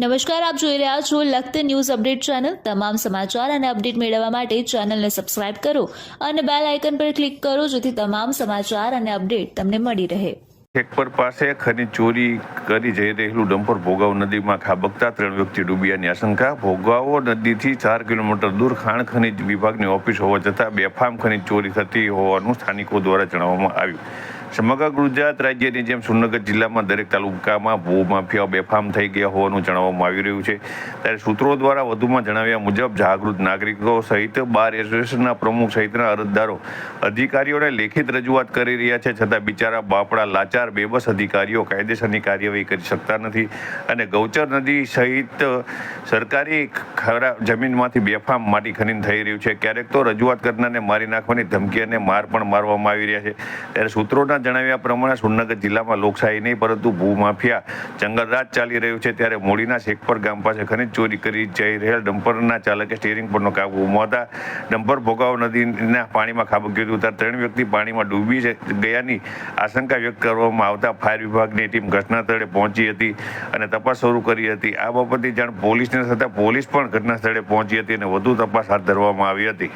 નમસ્કાર, આપ જોઈ રહ્યા છો લખત ન્યૂઝ અપડેટ ચેનલ. તમામ સમાચાર અને અપડેટ મેળવવા માટે ચેનલને સબસ્ક્રાઇબ કરો અને બેલ આઇકન પર ક્લિક કરો જેથી તમામ સમાચાર અને અપડેટ તમને મળી રહે. ઠેકપર પાસે ખનીજ ચોરી કરી જઈ રહેલું ડમ્પર ભોગાવ નદીમાં ખાબકતા ત્રણ વ્યક્તિ ડૂબ્યાની આશંકા. ભોગાવો નદીથી ચાર કિલોમીટર દૂર ખાણ ખનીજ વિભાગની ઓફિસ હોવા છતાં બેફામ ખનીજ ચોરી થતી હોવાનું સ્થાનિકો દ્વારા જણાવવામાં આવ્યું. સમગ્ર ગુજરાત રાજ્યની જેમ સુરનગર જિલ્લામાં દરેક તાલુકામાં ભૂ માફિયાઓ બેફામ થઈ ગયા હોવાનું જણાવવામાં આવી રહ્યું છે. ત્યારે સૂત્રો દ્વારા વધુમાં જણાવ્યા મુજબ જાગૃત નાગરિકો સહિત બાર એસોસિએશનના પ્રમુખ સહિતના અરજદારો, અધિકારીઓને લેખિત રજૂઆત કરી રહ્યા છે. છતાં બિચારા બાપડા લાચાર, બેબસ અધિકારીઓ કાયદેસરની કાર્યવાહી કરી શકતા નથી અને ગૌચર નદી સહિત સરકારી ખરા જમીનમાંથી બેફામ માટી ખનીન થઈ રહ્યું છે. ક્યારેક તો રજૂઆત કરનારને મારી નાખવાની ધમકી અને માર પણ મારવામાં આવી રહ્યા છે. ત્યારે સૂત્રોના જણાવ્યા પ્રમાણે સુરનગર જિલ્લામાં લોકશાહી નહીં, પરંતુ ભૂમાફિયા જંગલરાજ ચાલી રહ્યું છે. ત્યારે મોડીના શેખપર ગામ પાસે ખનીજ ચોરી કરી જઈ રહેલ ડમ્પરના ચાલકે સ્ટીરિંગ પરનો કાબુ ગુમાવતા ડમ્પર ભોગાવ નદીના પાણીમાં ખાબક્યું હતું. ત્રણ વ્યક્તિ પાણીમાં ડૂબી ગયાની આશંકા વ્યક્ત કરવામાં આવતા ફાયર વિભાગની ટીમ ઘટના સ્થળે પહોંચી હતી અને તપાસ શરૂ કરી હતી. આ બાબતે જાણ પોલીસને થતાં પોલીસ પણ ઘટના સ્થળે પહોંચી હતી અને વધુ તપાસ હાથ ધરવામાં આવી હતી.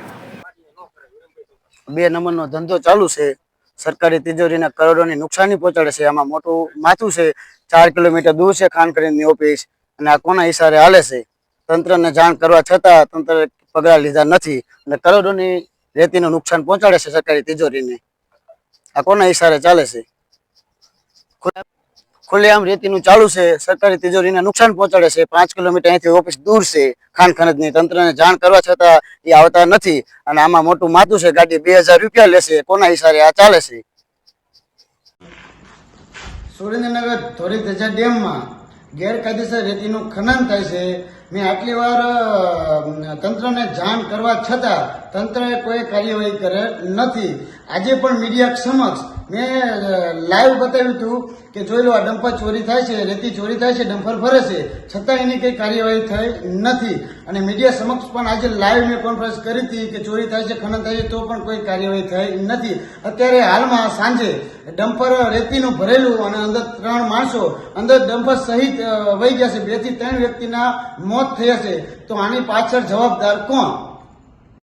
બે નંબરનો ધંધો ચાલુ છે. સરકારી તિજોરીને કરોડોની નુકસાની પહોંચાડે છે. આમાં મોટું માથું છે, ચાર કિલોમીટર દૂર છે ખાન ખરીદની ઓફિસ અને આ કોના ઈશારે હાલે છે? તંત્રને જાણ કરવા છતાં તંત્ર પગલાં લીધા નથી અને કરોડોની રેતીનું નુકસાન પહોંચાડે છે સરકારી તિજોરીને. આ કોના ઈશારે ચાલે છે? ખુલ્લેઆમ રેતીનું ચાલુ છે, સરકારી તિજોરીને નુકસાન પહોંચાડે છે, પાંચ કિલોમીટર અહીંથી ઓફિસ દૂર છે. ખાન ખનજની તંત્રને જાણ કરવા છતાં એ આવતા નથી અને આમાં મોટું માથું છે, ગાડી બે રૂપિયા લેશે, કોના હિસારે આ ચાલે છે? સુરેન્દ્રનગર ધોરી ધજા ડેમમાં ગેરકાયદેસર રેતીનું ખનન થાય છે. મેં આટલી વાર તંત્રને જાણ કરવા છતાં તંત્રએ કોઈ કાર્યવાહી કરે નથી. આજે પણ મીડિયા સમક્ષ મેં લાઈવ બતાવ્યું હતું કે જોઈ લો, આ ડમ્પર ચોરી થાય છે, રેતી ચોરી થાય છે, ડમ્પર ફરે છે. છતાં એની કંઈ કાર્યવાહી થઈ નથી. અને મીડિયા સમક્ષ પણ આજે લાઈવ મેં કોન્ફરન્સ કરી હતી કે ચોરી થાય છે, ખનન થાય છે, તો પણ કોઈ કાર્યવાહી થઈ નથી. અત્યારે હાલમાં સાંજે ડમ્પર, રેતીનું ભરેલું અને અંદર ત્રણ માણસો અંદર ડમ્પર સહિત વહી ગયા છે. બેથી ત્રણ વ્યક્તિના મોત થયા છે. તો આની પાછળ જવાબદાર કોણ?